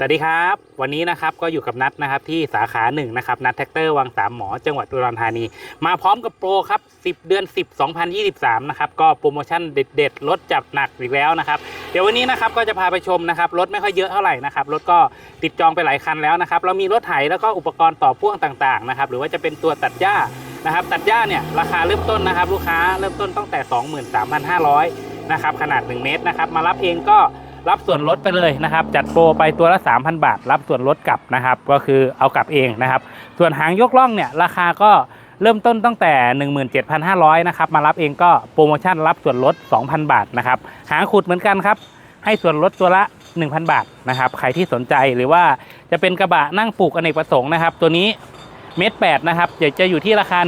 สวัสดีครับ วันนี้นะครับก็อยู่กับนัดนะครับที่สาขาหนึ่งนะครับนัดแท็กเตอร์วังสามหมอจังหวัดอุดรธานี มาพร้อมกับโปรครับ 10 เดือน 10 2023 นะครับก็โปรโมชั่นเด็ดๆลดจับหนักอีกแล้วนะครับเดี๋ยววันนี้นะครับก็จะพาไปชมนะครับรถไม่ค่อยเยอะเท่าไหร่นะครับรถก็ติดจองไปหลายคันแล้วนะครับเรามีรถไถแล้วก็อุปกรณ์ต่อพ่วงต่างๆนะครับหรือว่าจะเป็นตัวตัดหญ้านะครับตัดหญ้าเนี่ยราคาเริ่มต้นนะครับลูกค้าเริ่มต้นตั้งแต่ 23,500นะครับขนาด 1 เมตรนะครับมารับเองก็ รับส่วนลดไปเลยนะครับ จัดโปรไปตัวละ 3,000 บาท รับส่วนลดกลับนะครับ ก็คือเอากลับเองนะครับ ส่วนหางยกล่องเนี่ยราคาก็เริ่มต้นตั้งแต่ 17,500นะครับ มารับเองก็โปรโมชั่นรับส่วนลด 2,000 บาทนะครับ หางขุดเหมือนกันครับ ให้ส่วนลดตัวละ 1,000 บาทนะครับ ใครที่สนใจหรือว่าจะเป็นกระบะนั่งปลูกอเนกประสงค์นะครับ ตัวนี้เมตรแปดนะครับจะจะอยู่ที่ราคา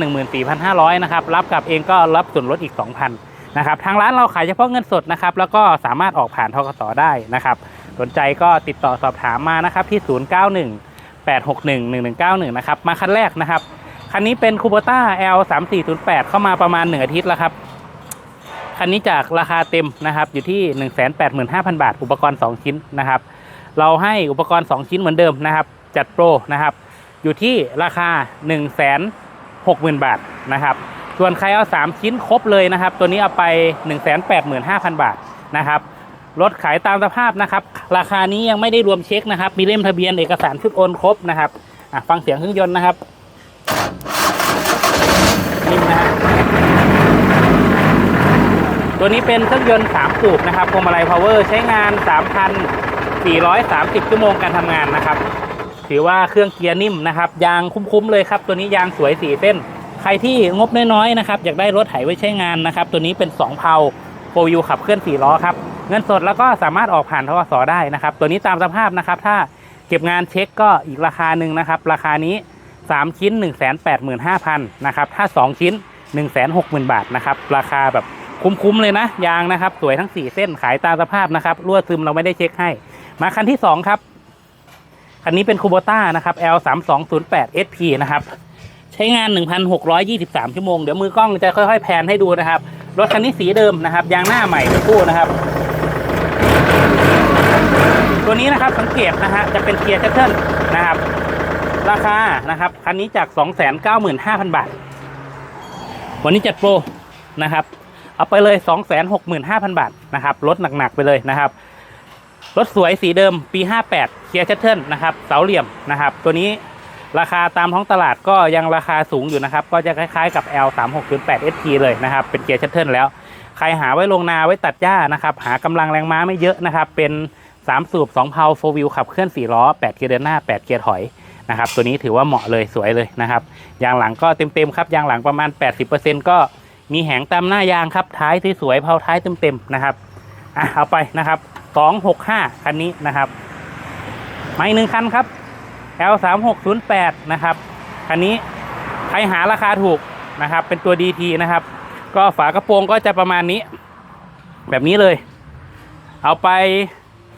14,500นะครับ รับกลับเองก็รับส่วนลดอีก 2,000 นะครับทางร้านเราขายเฉพาะเงินสดนะครับแล้วก็สามารถออกผ่านทกสได้นะครับ สนใจก็ติดต่อสอบถามมานะครับที่ 091 861 1191 นะครับ มาคันแรกนะครับ คันนี้เป็นคู b ต้า L 3 4 0 8เข้ามาประมาณ 1 อาทิตย์แล้วครับ คันนี้จากราคาเต็มนะครับ อยู่ที่ 185,000 บาท อุปกรณ์ 2 ชิ้นนะครับ เราให้อุปกรณ์ 2 ชิ้นเหมือนเดิมนะครับ จัดโปรนะครับ อยู่ที่ราคา 160,000 บาทนะครับ ส่วนใครเอา 3 ชิ้นครบเลยนะครับ ตัวนี้เอาไป 185,000 บาทนะครับรถขายตามสภาพนะครับ ราคานี้ยังไม่ได้รวมเช็คนะครับ มีเล่มทะเบียนเอกสารชุดโอนครบนะครับฟังเสียงเครื่องยนต์นะครับนิ่มนะฮะตัวนี้เป็นเครื่องยนต์3สูบนะครับพวงมาลัยพาวเวอร์ใช้งาน 3,430 ชั่วโมงการทำงานนะครับ ถือว่าเครื่องเกียร์นิ่มนะครับ ยางคุ้มๆเลยครับ ตัวนี้ยางสวยสีเส้น ใครที่งบน้อยๆนะครับ อยากได้รถไถไว้ใช้งานนะครับ ตัวนี้เป็น2เพาโฟวิวขับเคลื่อน4ล้อครับ เงินสดแล้วก็สามารถออกผ่านทกสได้นะครับ ตัวนี้ตามสภาพนะครับ ถ้าเก็บงานเช็คก็อีกราคาหนึ่งนะครับ ราคานี้ 3 ชิ้น 1 8 5 0 0 0นะครับ ถ้า 2 ชิ้น 1 6 0 0 0 0 บาทนะครับ ราคาแบบคุ้มๆเลยนะ ยางนะครับ สวยทั้ง 4 เส้นขายตามสภาพนะครับรั่วซึมเราไม่ได้เช็คให้ มาคันที่ 2 ครับ คันนี้เป็นคูโบต้านะครับ L 3 2 0 8 SP นะครับ ช้งาน 1,623 ชั่วโมง เดี๋ยวมือกล้องจะค่อยๆแพนให้ดูนะครับ รถคันนี้สีเดิมนะครับ ยางหน้าใหม่ทั้งคู่นะครับ ตัวนี้นะครับสังเกตนะฮะจะเป็นเกียร์ชัตเทิลนะครับ ราคานะครับคันนี้จาก 295,000 บาท วันนี้จัดโปรนะครับ เอาไปเลย 265,000 บาทนะครับลดหนักๆไปเลยนะครับรถสวยสีเดิมปี 58เกียร์ชัตเทิลนะครับเสาเหลี่ยมนะครับ ตัวนี้ ราคาตามท้องตลาดก็ยังราคาสูงอยู่นะครับ ก็จะคล้ายๆกับ L 3 6 0 8 SP เลยนะครับ เป็นเกียร์ชัตเทิลแล้ว ใครหาไว้ลงนาไว้ตัดหญ้านะครับ หากำลังแรงม้าไม่เยอะนะครับ เป็น 3 สูบ 2 เพาโฟวิวขับเคลื่อน 4 ล้อ 8 เกียร์เดินหน้า 8 เกียร์ถอยนะครับ ตัวนี้ถือว่าเหมาะเลยสวยเลยนะครับ ยางหลังก็เต็มๆครับ ยางหลังประมาณ 80%ก็มีแหงตามหน้ายางครับ ท้ายสวยๆเพาท้ายเต็มๆนะครับ อะเอาไปนะครับ 265 คันนี้นะครับ ไมาอีกหนึ่งคันครับ L 3 6 0 8นะครับคันนี้ใครหาราคาถูกนะครับ เป็นตัว DT นะครับ ก็ฝากระโปรงก็จะประมาณนี้ แบบนี้เลย เอาไป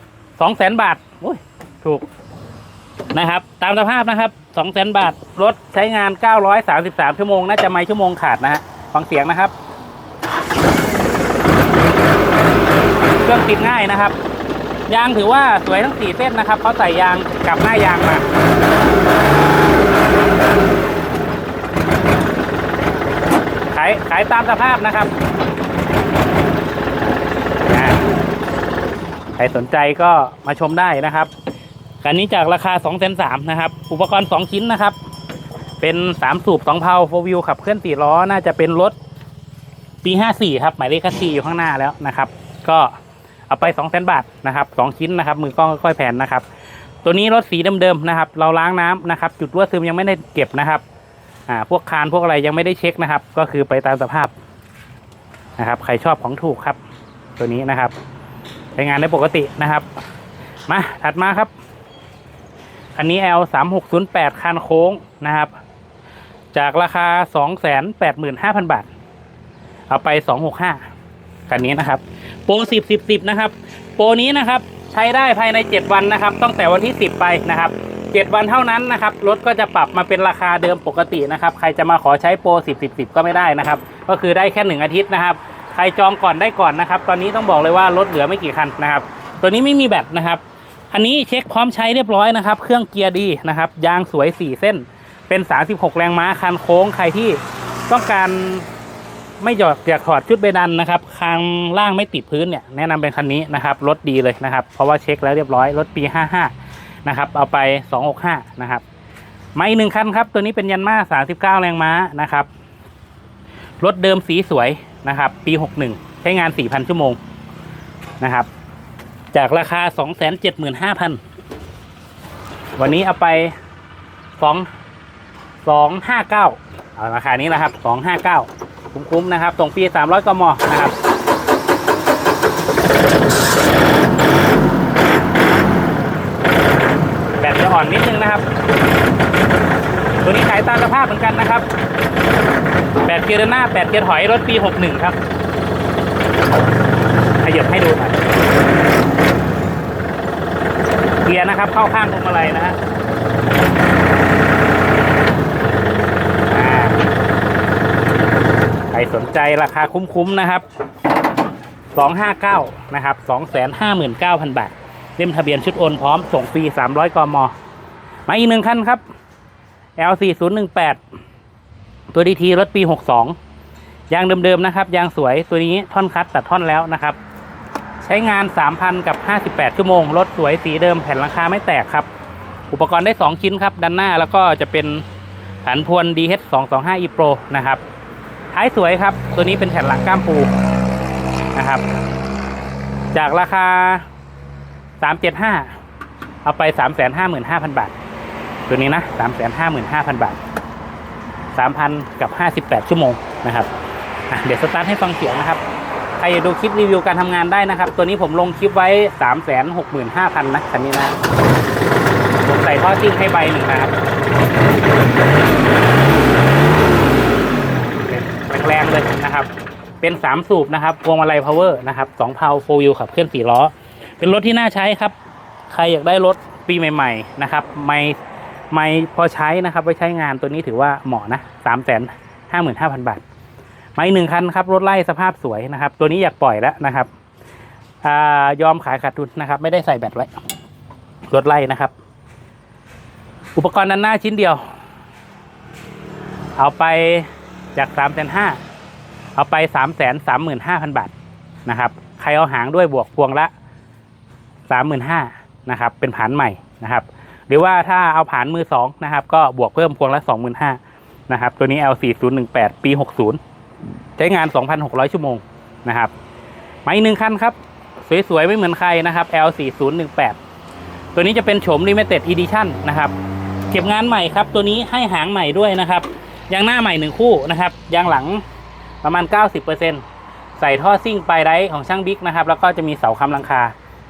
200,000 บาทโอ้ยถูกนะครับ ตามสภาพนะครับ200,000 บาท รถใช้งาน 933 ชั่วโมง น่าจะไม่ชั่วโมงขาดนะฮะฟังเสียงนะครับ เครื่องติดง่ายนะครับ ยางถือว่าสวยทั้งสี่เส้นนะครับเขาใส่ยางกับหน้ายางมาขายขายตามสภาพนะครับใครสนใจก็มาชมได้นะครับคันนี้จากราคา2องแสนสามนะครับ อุปกรณ์ 2 ชิ้นนะครับ เป็น 3 สูบ2เพาโฟวิวขับเคลื่อน4ล้อ น่าจะเป็นรถปี 54 ครับ หมายเลขคัสซีอยู่ข้างหน้าแล้วนะครับ ก็ เอาไป2องแสนบาทนะครับสชิ้นนะครับ มือกล้องค่อยๆแผ่นนะครับ ตัวนี้รถสีเดิมๆนะครับ เราล้างน้ำนะครับ จุดรั่วซึมยังไม่ได้เก็บนะครับอ่าพวกคานพวกอะไรยังไม่ได้เช็คนะครับ ก็คือไปตามสภาพนะครับ ใครชอบของถูกครับ ตัวนี้นะครับใช้งานได้ปกตินะครับ มาถัดมาครับ อันนี้ L 3 6 0 8คันโค้งนะครับ จากราคา 285,000 บาท เอาไป 265คันนี้นะครับ โปร10 10 10นะครับ โปรนี้นะครับใช้ได้ภายใน 7 วันนะครับ ตั้งแต่วันที่ 10 ไปนะครับ 7 วันเท่านั้นนะครับ รถก็จะปรับมาเป็นราคาเดิมปกตินะครับ ใครจะมาขอใช้โปร 10 10 10 ก็ไม่ได้นะครับ ก็คือได้แค่ 1 อาทิตย์นะครับ ใครจองก่อนได้ก่อนนะครับ ตอนนี้ต้องบอกเลยว่ารถเหลือไม่กี่คันนะครับ ตัวนี้ไม่มีแบตนะครับ อันนี้เช็คพร้อมใช้เรียบร้อยนะครับ เครื่องเกียร์ดีนะครับ ยางสวย 4 เส้น เป็น 36 แรงม้าคันโค้ง ใครที่ต้องการ ไม่หยอดอยากถอดชุดเบดันนะครับคางล่างไม่ติดพื้นเนี่ยแนะนำเป็นคันนี้นะครับรถดีเลยนะครับ เพราะว่าเช็คแล้วเรียบร้อยรถปี 55 นะครับ เอาไป 265 นะครับมาอีกหนึ่งคันครับ ตัวนี้เป็นยันมา 39 แรงม้านะครับรถเดิมสีสวยนะครับ ปี 61 ใช้งาน 4,000 ชั่วโมงนะครับ จากราคา 275,000 วันนี้เอาไป 2 259 เอาราคานี้นะครับ 259 คุ้มๆนะครับส่งฟรี300กมนะครับแบตจะอ่อนนิดนึงนะครับ ตัวนี้ขายตามสภาพเหมือนกันนะครับแบตเกียร์หน้าแบตเกียร์ถอยรถปี 61 ครับขยับให้ดูหน่อยเกียร์นะครับเข้าข้างพวงมาลัยนะฮะอ่าใคร สนใจราคาคุ้มๆนะครับ 259 นะครับ 259,000 บาท เล่มทะเบียนชุดโอนพร้อมส่งฟรี 300 กม มาอีกหนึ่งคันครับ L4018 ตัวดีทีรถปี 62 ยางเดิมๆนะครับ ยางสวยตัวนี้ท่อนคัดตัดท่อนแล้วนะครับ ใช้งาน 3,000 กับ 58 ชั่วโมง รถสวยสีเดิมแผ่นหลังคาไม่แตกครับ อุปกรณ์ได้ 2 ชิ้นครับ ด้านหน้าแล้วก็จะเป็นผันพวน DH 225 e Pro นะครับ ท้ายสวยครับ ตัวนี้เป็นแผ่นหลังก้ามปูนะครับ จากราคา 375 เอาไป 355,000 บาท ตัวนี้นะ 355,000 บาท 3,000 กับ 58 ชั่วโมงนะครับเดี๋ยวสตาร์ทให้ฟังเสียงนะครับ ใครอยากดูคลิปรีวิวการทำงานได้นะครับ ตัวนี้ผมลงคลิปไว้ 365,000 นะคันนี้นะผมใส่ท่อซิ่งให้ใบหนึ่งนะครับ แรงเลยนะครับ เป็นสามสูบนะครับพวงมาลัยพาวเวอร์นะครับสองเพาโฟวิวขับเคลื่อนสี่ล้อ เป็นรถที่น่าใช้ครับ ใครอยากได้รถปีใหม่ ๆ นะครับ ไม่ไม่พอใช้นะครับไว้ใช้งานตัวนี้ถือว่าเหมาะนะสามแสนห้าหมื่นห้าพันบาทมาอีกหนึ่งคันครับรถไล่สภาพสวยนะครับ ตัวนี้อยากปล่อยแล้วนะครับอ่ายอมขายขาดทุนนะครับ ไม่ได้ใส่แบตไว้รถไล่นะครับ อุปกรณ์ด้านหน้าชิ้นเดียว เอาไป จากสามแสนห้าเอาไปสามแสนสามหมื่นห้าพันบาทนะครับ ใครเอาหางด้วยบวกพวงละสามหมื่นห้านะครับ เป็นผานใหม่นะครับ หรือว่าถ้าเอาผานมือสองนะครับ ก็บวกเพิ่มพวงละสองหมื่นห้านะครับ ตัวนี้ L 4 0 1 8 ปีหกศูนย์ใช้งาน 2,600 ชั่วโมงนะครับมาอีกหนึ่งคันครับ สวยๆ ไม่เหมือนใครนะครับ L 4 0 1 8 ตัวนี้จะเป็นโฉม Limited Edition นะครับ เก็บงานใหม่ครับ ตัวนี้ให้หางใหม่ด้วยนะครับ ยางหน้าใหม่หนึ่งคู่นะครับยางหลังประมาณ 90%ใส่ท่อซิ่งปลายไดของช่างบิ๊กนะครับ แล้วก็จะมีเสาค้ำลังคา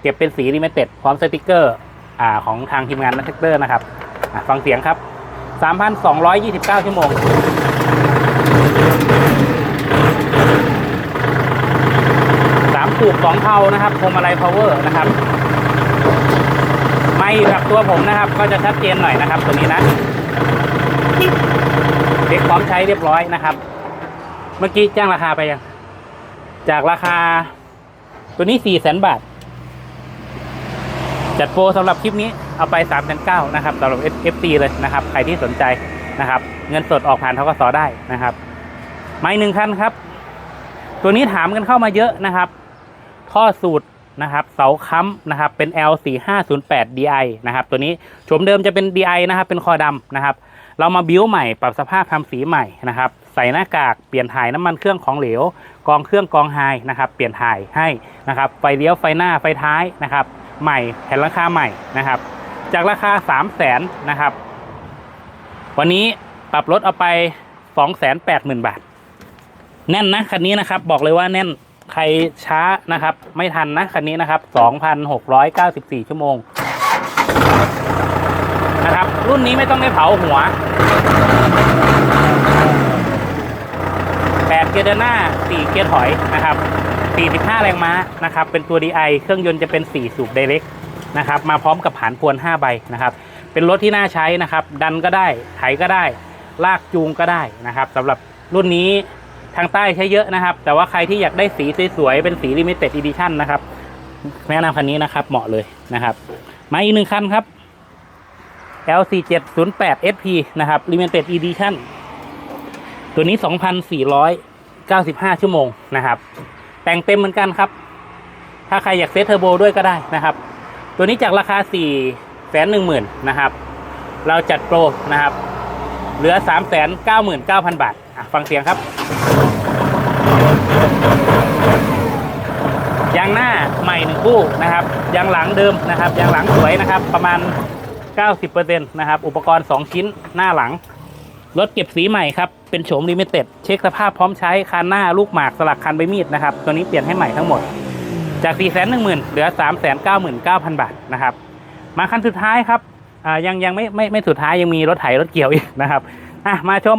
เก็บเป็นสี Limited พร้อมสติกเกอร์อ่าของทางทีมงานนักเทคเตอร์นะครับฟังเสียงครับ 3,229 ชั่วโมงสามสูบสองเทานะครับพวงมาลัยพาวเวอร์นะครับ ไม่กับตัวผมนะครับ ก็จะชัดเจนหน่อยนะครับ ตัวนี้นะ เด็กพร้อมใช้เรียบร้อยนะครับ เมื่อกี้แจ้งราคาไปยัง จากราคา ตัวนี้สี่แสนบาท จัดโปรสำหรับคลิปนี้เอาไป3ามแสนเก้านะครับสำหรับ FT เลยนะครับ ใครที่สนใจนะครับ เงินสดออกผ่านทกสได้นะครับ ไม้หนึ่งคันครับ ตัวนี้ถามกันเข้ามาเยอะนะครับ ท่อสูตรนะครับเสาค้ำนะครับเป็น L 4 5 0 8 DI นะครับตัวนี้โฉมเดิมจะเป็น DI นะครับเป็นคอดำนะครับ เรามาบิ้วใหม่ปรับสภาพทำสีใหม่นะครับ ใส่หน้ากากเปลี่ยนถ่ายน้ำมันเครื่องของเหลว กองเครื่องกองไฮนะครับ เปลี่ยนถ่ายให้นะครับ ไฟเลี้ยวไฟหน้าไฟท้ายนะครับ ใหม่แผ่นราคาใหม่นะครับ จากราคา 3 0 0แสนนะครับ วันนี้ปรับลดเอาไป 2 8 0 0 0 0 บาท แน่นนะคันนี้นะครับบอกเลยว่าแน่นใครช้านะครับ ไม่ทันนะคันนี้นะครับ 2,694 ชั่วโมง รุ่นนี้ไม่ต้องได้เผาหัว8เกียร์เดินหน้า 4 เกียร์ถอยนะครับ 45 แรงม้านะครับ เป็นตัว DI เครื่องยนต์จะเป็น 4 สูบ Direct นะครับ มาพร้อมกับผานพวน 5 ใบนะครับ เป็นรถที่น่าใช้นะครับ ดันก็ได้ ไถก็ได้ ลากจูงก็ได้นะครับสำหรับรุ่นนี้ทางใต้ใช้เยอะนะครับ แต่ว่าใครที่อยากได้สีสวยๆ เป็นสี Limited Edition นะครับ แนะนำคันนี้นะครับ เหมาะเลยนะครับ มาอีกหนึ่งคันครับ L4708 SP นะครับ Limited Edition ตัวนี้ 2,495 ชั่วโมงนะครับ แต่งเต็มเหมือนกันครับ ถ้าใครอยากเซตเทอร์โบด้วยก็ได้นะครับ ตัวนี้จากราคา 4 1 0 0 0 0นะครับ เราจัดโปรนะครับ เหลือ 399,000 บาท ฟังเสียงครับ ยางหน้าใหม่หนึ่งคู่นะครับ ยางหลังเดิมนะครับ ยางหลังสวยนะครับ ประมาณ 90%นะครับ อุปกรณ์ 2 ชิ้นหน้าหลัง รถเก็บสีใหม่ครับ เป็นโฉมลิมิเต็ด เช็คสภาพพร้อมใช้คันหน้าลูกหมากสลักคันใบมีดนะครับ ตัวนี้เปลี่ยนให้ใหม่ทั้งหมด จาก 4 1 0 0 0 0 เหลือ 3 9 9 0 0 0 บาทนะครับ มาคันสุดท้ายครับยังยังไม่ไม่ไม่สุดท้ายยังมีรถไถรถเกี่ยวอีกนะครับมาชม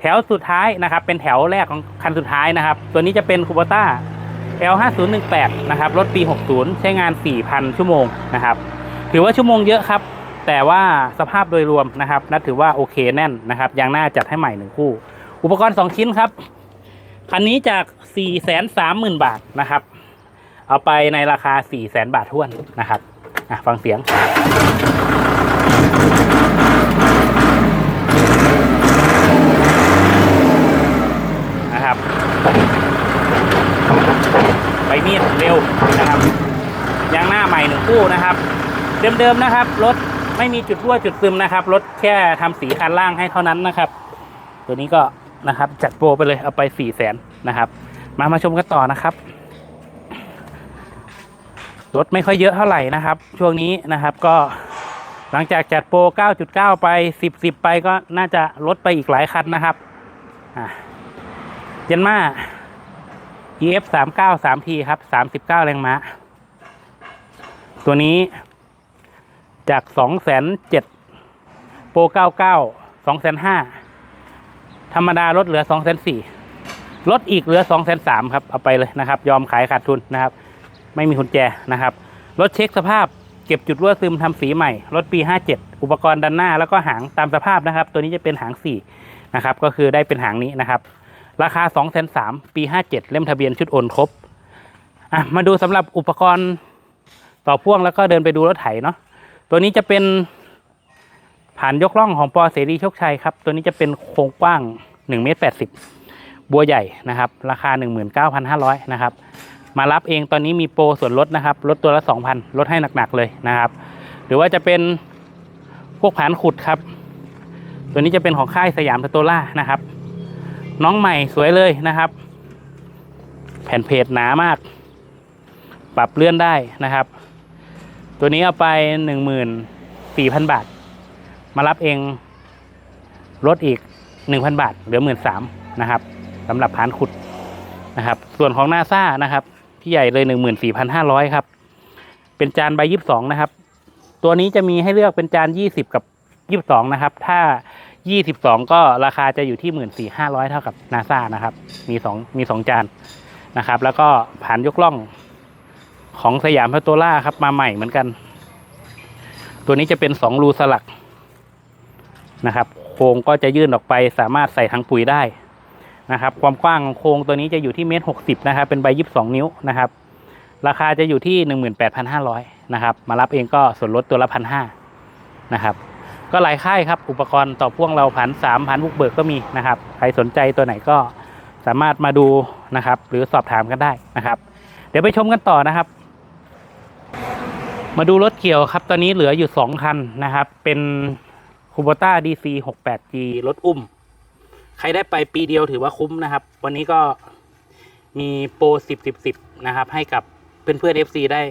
แถวสุดท้ายนะครับ เป็นแถวแรกของคันสุดท้ายนะครับ ตัวนี้จะเป็นคูโบต้า L5018 นะครับ รถปี 60 ใช้งาน 4,000 ชั่วโมงนะครับ ถือว่าชั่วโมงเยอะครับ แต่ว่าสภาพโดยรวมนะครับนัดถือว่าโอเคแน่นนะครับยางหน้าจัดให้ใหม่หนึ่งคู่ อุปกรณ์ 2 ชิ้นครับ คันนี้จาก 430,000 บาทนะครับ เอาไปในราคา 400,000 บาทท้วนนะครับอะฟังเสียงนะครับใบมีดเร็วนะครับยางหน้าใหม่หนึ่งคู่นะครับ เดิมๆนะครับรถ ไม่มีจุดรั่วจุดซึมนะครับ รถแค่ทำสีคันล่างให้เท่านั้นนะครับ ตัวนี้ก็นะครับจัดโปรไปเลยเอาไปสี่แสนนะครับ มามาชมกันต่อนะครับ รถไม่ค่อยเยอะเท่าไหร่นะครับ ช่วงนี้นะครับก็หลังจากจัดโปร 9.9 ไป 10 10 ไปก็น่าจะลดไปอีกหลายคันนะครับอะเจนมา EF 3 9 3 T ครับ 39 แรงม้า ตัวนี้ จาก2 0 0 0 0โปร99 2 5 0 0ธรรมดาลดเหลือ2 4 0 0 0ลดอีกเหลือ2 3 0 0 0ครับ เอาไปเลยนะครับ ยอมขายขาดทุนนะครับ ไม่มีกุญแจนะครับรถเช็คสภาพเก็บจุดรั่วซึมทำสีใหม่ รถปี 57 อุปกรณ์ด้านหน้าแล้วก็หางตามสภาพนะครับ ตัวนี้จะเป็นหาง4นะครับ ก็คือได้เป็นหางนี้นะครับ ราคา 2 3 0 0 0ปี 57 เล่มทะเบียนชุดโอนครบ อะ มาดูสำหรับอุปกรณ์ต่อพ่วงแล้วก็เดินไปดูรถไถเนาะ ตัวนี้จะเป็นผ่านยกล่องของปอเสรีโชคชัยครับ ตัวนี้จะเป็นโครงกว้าง1เมตร80 บัวใหญ่นะครับ ราคา 19,500 นะครับ มารับเองตอนนี้มีโปรส่วนลดนะครับลดตัวละ 2,000 ลดให้หนักๆเลยนะครับ หรือว่าจะเป็นพวกผานขุดครับ ตัวนี้จะเป็นของค่ายสยามสโตล่านะครับ น้องใหม่สวยเลยนะครับ แผ่นเพจหนามาก ปรับเลื่อนได้นะครับ ตัวนี้เอาไปหนึ่งหมื่นสี่พันบาท มารับเองลดอีกหนึ่งพันบาท เหลือหมื่นสามนะครับสำหรับผานขุดนะครับ ส่วนของนาซานะครับพี่ใหญ่เลยหนึ่งหมื่นสี่พันห้าร้อยครับ เป็นจานใบยี่สิบสองนะครับ ตัวนี้จะมีให้เลือกเป็นจานยี่สิบกับยี่สิบสองนะครับ ถ้ายี่สิบสองก็ราคาจะอยู่ที่หมื่นสี่ห้าร้อยเท่ากับนาซานะครับ มีสองมีสองจานนะครับ แล้วก็ผานยกล่อง ของสยามพัตโตล่าครับมาใหม่เหมือนกัน ตัวนี้จะเป็นสองรูสลักนะครับโครงก็จะยื่นออกไปสามารถใส่ถังปุ๋ยได้นะครับ ความกว้างของโครงตัวนี้จะอยู่ที่เมตรหกสิบนะครับ เป็นใบยี่สิบสองนิ้วนะครับ ราคาจะอยู่ที่หนึ่งหมื่นแปดพันห้าร้อยนะครับ มารับเองก็ส่วนลดตัวละพันห้านะครับ ก็หลายค่ายครับ อุปกรณ์ต่อพ่วงเราพันสามพันบุกเบิกก็มีนะครับ ใครสนใจตัวไหนก็สามารถมาดูนะครับ หรือสอบถามกันได้นะครับ เดี๋ยวไปชมกันต่อนะครับ มาดูรถเกี่ยวครับ ตอนนี้เหลืออยู่สองคันนะครับ เป็นคูโบต้า DC 68G รถอุ้ม ใครได้ไปปีเดียวถือว่าคุ้มนะครับ วันนี้ก็มีโปร 10 10 10 นะครับ ให้กับเพื่อนเพื่อน FC ได้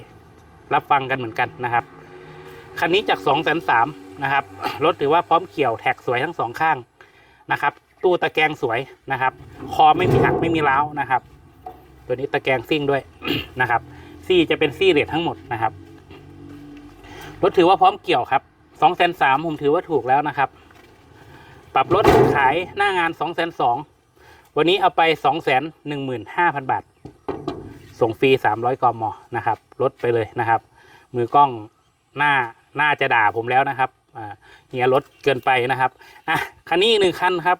รับฟังกันเหมือนกันนะครับ คันนี้จาก2องแสนสามนะครับ รถถือว่าพร้อมเกี่ยวแท็กสวยทั้งสองข้างนะครับ ตู้ตะแกรงสวยนะครับ คอไม่มีหักไม่มีร้าวนะครับ ตัวนี้ตะแกรงซิ่งด้วยนะครับซี่จะเป็นซี่เรททั้งหมดนะครับ รถถือว่าพร้อมเกี่ยวครับสองแสนสามผมถือว่าถูกแล้วนะครับ ปรับรถขายหน้างานสองแสนสองวันนี้เอาไปสองแสนหนึ่งหมื่นห้าพันบาท ส่งฟรีสามร้อยกมนะครับลดไปเลยนะครับ มือกล้องหน้าหน่าจะด่าผมแล้วนะครับเฮียรถเกินไปนะครับอะคันนี้หนึ่งคันครับ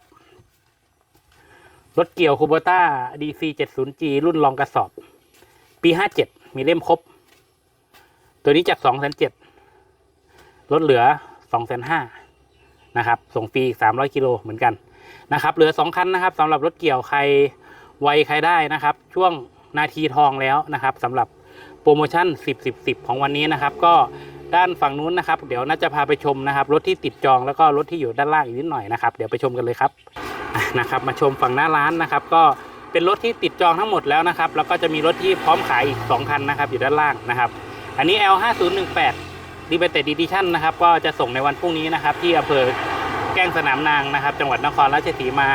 รถเกี่ยวคูโบต้า DC 70G รุ่นรองกระสอบ ปี 57 มีเล่มครบ ตัวนี้จาก2 7 0 0 ลดเหลือ2องแสนห้านะครับ ส่งฟรีอีก300 กิโลเหมือนกันนะครับ เหลือ 2 คันนะครับสำหรับรถเกี่ยวใครไวใครได้นะครับ ช่วงนาทีทองแล้วนะครับสำหรับโปรโมชั่น 10 10 10 ของวันนี้นะครับ ก็ด้านฝั่งนู้นนะครับ เดี๋ยวน่าจะพาไปชมนะครับรถที่ติดจองแล้วก็รถที่อยู่ด้านล่างอีกนิดหน่อยนะครับ เดี๋ยวไปชมกันเลยครับนะครับ มาชมฝั่งหน้าร้านนะครับ ก็เป็นรถที่ติดจองทั้งหมดแล้วนะครับ แล้วก็จะมีรถที่พร้อมขายอีก 2 คันนะครับ อยู่ด้านล่างนะครับ อันนี้ L 5 0 1 8 Limited Edition นะครับก็จะส่งในวันพรุ่งนี้นะครับ ที่อำเภอแกล้งสนามนางนะครับ จังหวัดนครราชสีมา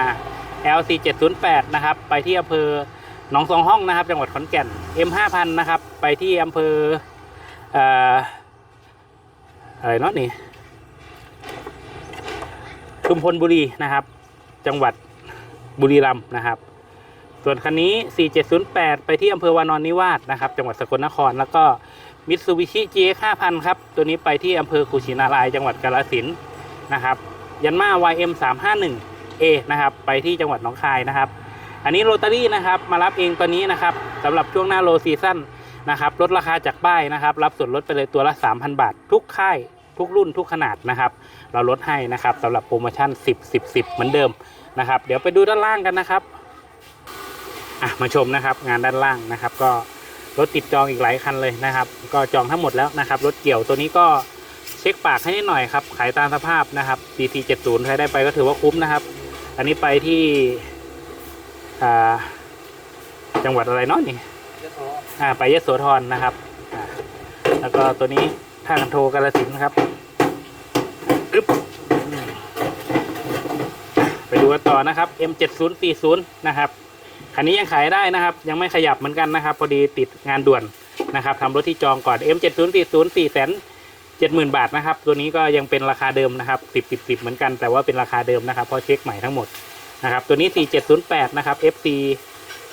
L 4 7 0 8นะครับไปที่อำเภอหนองสองห้องนะครับ จังหวัดขอนแก่น M5000 นะครับไปที่อำเภอเอออะไรเนาะนี่ชุมพลบุรีนะครับ จังหวัดบุรีรัมย์นะครับ ส่วนคันนี้ 4708 ไปที่อำเภอวานอนนิวาสนะครับ จังหวัดสกลนครแล้วก็ มิตซูบิชิ GX 5000 ครับ ตัวนี้ไปที่อำเภอกุชินาราย จังหวัดกาฬสินธุ์นะครับยันมา YM 351 A นะครับไปที่จังหวัดหนองคายนะครับ อันนี้โรตารี่นะครับมารับเองตอนนี้นะครับสำหรับช่วงหน้าโลซีซั่นนะครับลดราคาจากป้ายนะครับ รับส่วนลดไปเลยตัวละ 3,000 บาท ทุกค่ายทุกรุ่นทุกขนาดนะครับ เราลดให้นะครับสำหรับโปรโมชั่น 10 10 10 เหมือนเดิมนะครับ เดี๋ยวไปดูด้านล่างกันนะครับอะมาชมนะครับงานด้านล่างนะครับก็ รถติดจองอีกหลายคันเลยนะครับ ก็จองทั้งหมดแล้วนะครับ รถเกี่ยวตัวนี้ก็เช็คปากให้นิดหน่อยครับ ขายตามสภาพนะครับ DC 70ใครได้ไปก็ถือว่าคุ้มนะครับ อันนี้ไปที่อ่าจังหวัดอะไรเนาะนี่อ่าไปยโสธรนะครับอ่าแล้วก็ตัวนี้ท่ากันโทกาลสินธุ์ครับอึ๊บอืมไปดูกันต่อนะครับ M7040 นะครับ คันนี้ยังขายได้นะครับ ยังไม่ขยับเหมือนกันนะครับ พอดีติดงานด่วนนะครับทำรถที่จองก่อน M7040 4แสนเจ็ดหมื่นบาทนะครับ ตัวนี้ก็ยังเป็นราคาเดิมนะครับสิบสิบสิบเหมือนกัน แต่ว่าเป็นราคาเดิมนะครับเพราะเช็คใหม่ทั้งหมดนะครับ ตัวนี้ 4708 นะครับ FC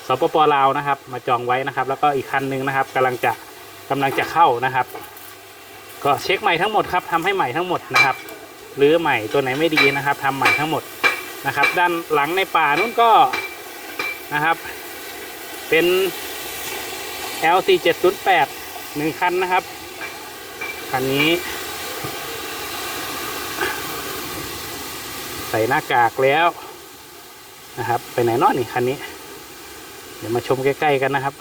สปปลาวนะครับ มาจองไว้นะครับ แล้วก็อีกคันหนึ่งนะครับกำลังจะกำลังจะเข้านะครับ ก็เช็คใหม่ทั้งหมดครับทำให้ใหม่ทั้งหมดนะครับหรือใหม่ตัวไหนไม่ดีนะครับทำใหม่ทั้งหมดนะครับ ด้านหลังในป่านู้นก็ นะครับ เป็น LC 708 หนึ่งคันนะครับ คันนี้ ใส่หน้ากากแล้วนะครับ ไปไหนนอนี่คันนี้ เดี๋ยวมาชมใกล้ ๆ กันนะครับ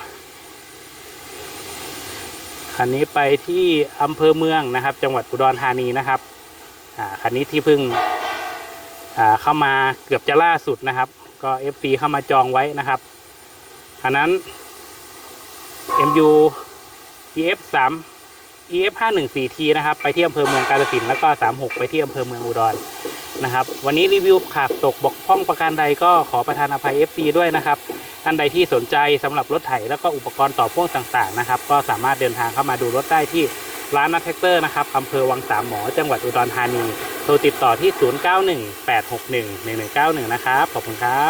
คันนี้ไปที่อำเภอเมืองนะครับ จังหวัดอุดรธานีนะครับคันนี้ที่เพิ่งเข้ามาเกือบจะล่าสุดนะครับ ก็ FP เข้ามาจองไว้นะครับอันนั้น MU EF 3 EF 5 1 4 T นะครับ ไปที่อำเภอเมืองกาฬสินธุ์แล้วก็ 36 ไปที่อำเภอเมืองอุดรนะครับ วันนี้รีวิวขาดตกบกพร่องประการใดก็ขอประทานอภัย FC ด้วยนะครับท่านใดที่สนใจสำหรับรถไถแล้วก็อุปกรณ์ต่อพ่วงต่างๆนะครับ ก็สามารถเดินทางเข้ามาดูรถได้ที่ร้านนัทแท็กเตอร์นะครับอำเภอวังสามหมอ จังหวัดอุดรธานี โทรติดต่อที่ 0918611191 นะครับ ขอบคุณครับ